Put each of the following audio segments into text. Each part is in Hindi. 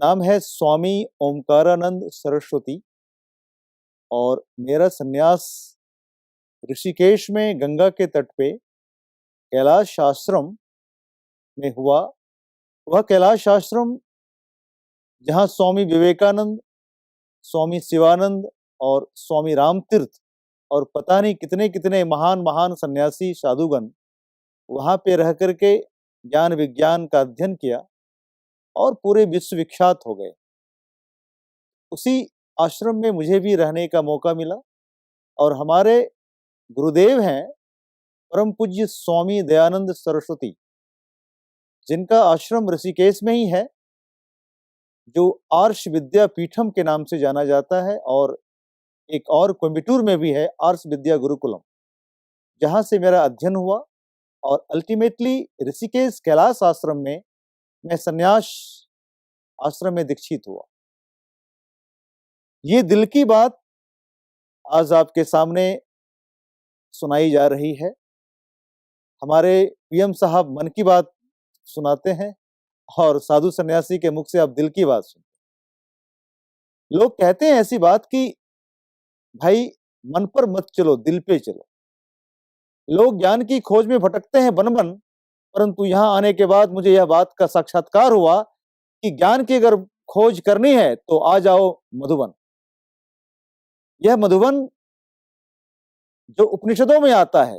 नाम है स्वामी ओमकारानंद सरस्वती और मेरा सन्यास ऋषिकेश में गंगा के तट पे कैलाश आश्रम में हुआ। वह कैलाश आश्रम जहाँ स्वामी विवेकानंद, स्वामी शिवानंद और स्वामी रामतीर्थ और पता नहीं कितने कितने महान महान सन्यासी साधुगण वहाँ पे रह करके ज्ञान विज्ञान का अध्ययन किया। और पूरे विश्व विख्यात हो गए। उसी आश्रम में मुझे भी रहने का मौका मिला और हमारे गुरुदेव हैं परम पूज्य स्वामी दयानंद सरस्वती, जिनका आश्रम ऋषिकेश में ही है, जो आर्ष विद्या पीठम के नाम से जाना जाता है और एक और कोयम्बटूर में भी है, आर्ष विद्या गुरुकुलम, जहाँ से मेरा अध्ययन हुआ और अल्टीमेटली ऋषिकेश कैलाश आश्रम में मैं सन्यास आश्रम में दीक्षित हुआ। ये दिल की बात आज आपके सामने सुनाई जा रही है। हमारे पीएम साहब मन की बात सुनाते हैं और साधु सन्यासी के मुख से आप दिल की बात सुनते लोग कहते हैं ऐसी बात कि, भाई, मन पर मत चलो, दिल पे चलो। लोग ज्ञान की खोज में भटकते हैं बन बन परंतु यहाँ आने के बाद मुझे यह बात का साक्षात्कार हुआ कि ज्ञान की अगर खोज करनी है तो आ जाओ मधुबन। यह मधुबन जो उपनिषदों में आता है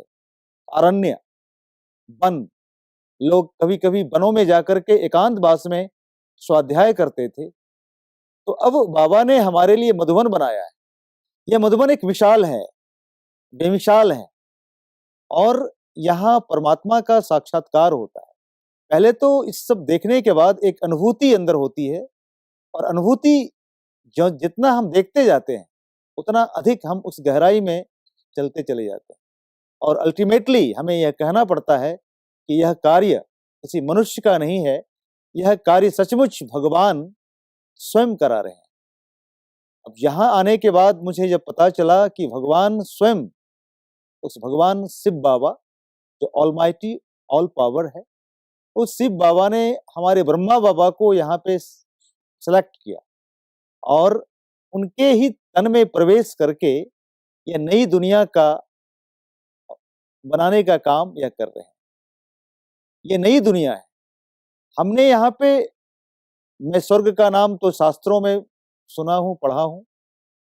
अरण्य वन, लोग कभी कभी वनों में जाकर के एकांत वास में स्वाध्याय करते थे तो अब बाबा ने हमारे लिए मधुबन बनाया है। यह मधुबन एक विशाल है, बेमिशाल है और यहाँ परमात्मा का साक्षात्कार होता है। पहले तो इस सब देखने के बाद एक अनुभूति अंदर होती है और अनुभूति जो, जितना हम देखते जाते हैं, उतना अधिक हम उस गहराई में चलते चले जाते हैं। और अल्टीमेटली हमें यह कहना पड़ता है कि यह कार्य किसी मनुष्य का नहीं है, यह कार्य सचमुच भगवान स्वयं करा रहे हैं। अब यहाँ आने के बाद मुझे जब पता चला कि भगवान स्वयं, उस भगवान शिव बाबा जो ऑलमाइटी ऑल पावर है उस शिव बाबा ने हमारे ब्रह्मा बाबा को यहाँ पे सेलेक्ट किया और उनके ही तन में प्रवेश करके यह नई दुनिया का बनाने का काम यह कर रहे हैं। ये नई दुनिया है। हमने यहाँ पे, मैं स्वर्ग का नाम तो शास्त्रों में सुना हूँ, पढ़ा हूँ,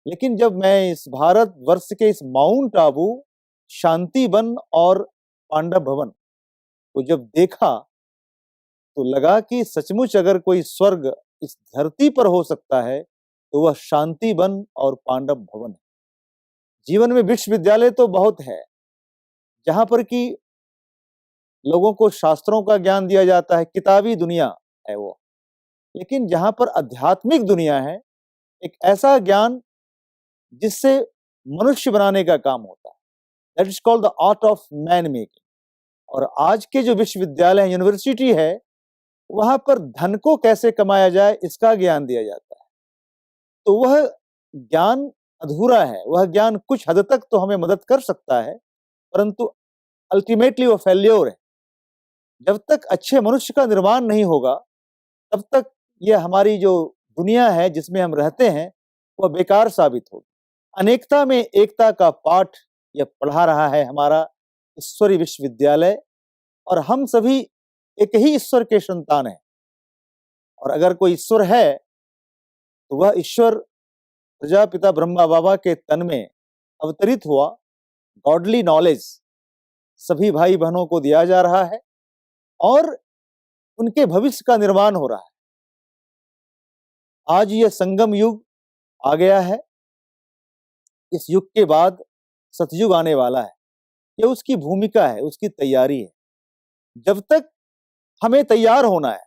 लेकिन जब मैं इस भारत वर्ष के इस माउंट आबू शांति वन और पांडव भवन को जब देखा तो लगा कि सचमुच अगर कोई स्वर्ग इस धरती पर हो सकता है तो वह शांति वन और पांडव भवन है। जीवन में विश्वविद्यालय तो बहुत है, जहाँ पर कि लोगों को शास्त्रों का ज्ञान दिया जाता है, किताबी दुनिया है वो। लेकिन जहाँ पर आध्यात्मिक दुनिया है, एक ऐसा ज्ञान जिससे मनुष्य बनाने का काम होता है। That is called the art of man making और आज के जो विश्वविद्यालय यूनिवर्सिटी है, वहाँ पर धन को कैसे कमाया जाए, इसका ज्ञान दिया जाता है। तो वह ज्ञान अधूरा है, वह ज्ञान कुछ हद तक तो हमें मदद कर सकता है, परंतु अल्टीमेटली वो फेल्योर है। जब तक अच्छे मनुष्य का निर्माण नहीं होगा, तब तक यह हमारी जो दुनिया है, जिसमें हम रहते हैं, वह बेकार साबित होगी। अनेकता में एकता का पाठ यह पढ़ा रहा है हमारा ईश्वरी विश्वविद्यालय और हम सभी एक ही ईश्वर के संतान हैं। और अगर कोई ईश्वर है तो वह ईश्वर प्रजापिता ब्रह्मा बाबा के तन में अवतरित हुआ। गॉडली नॉलेज सभी भाई बहनों को दिया जा रहा है और उनके भविष्य का निर्माण हो रहा है। आज यह संगम युग आ गया है। इस युग के बाद सतयुग आने वाला है। यह उसकी भूमिका है, उसकी तैयारी है। जब तक हमें तैयार होना है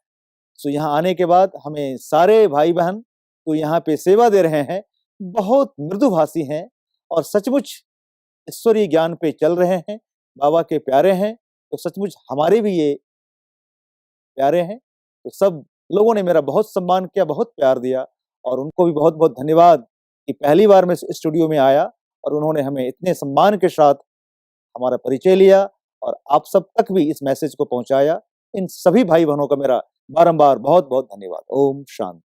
तो यहाँ आने के बाद हमें सारे भाई बहन तो यहाँ पे सेवा दे रहे हैं, बहुत मृदुभाषी हैं और सचमुच ईश्वरीय ज्ञान पे चल रहे हैं, बाबा के प्यारे हैं तो सचमुच हमारे भी ये प्यारे हैं तो सब लोगों ने मेरा बहुत सम्मान किया, बहुत प्यार दिया और उनको भी बहुत बहुत धन्यवाद कि पहली बार मैं स्टूडियो में आया और उन्होंने हमें इतने सम्मान के साथ हमारा परिचय लिया और आप सब तक भी इस मैसेज को पहुँचाया। इन सभी भाई बहनों का मेरा बारंबार बहुत बहुत धन्यवाद। ओम शांति।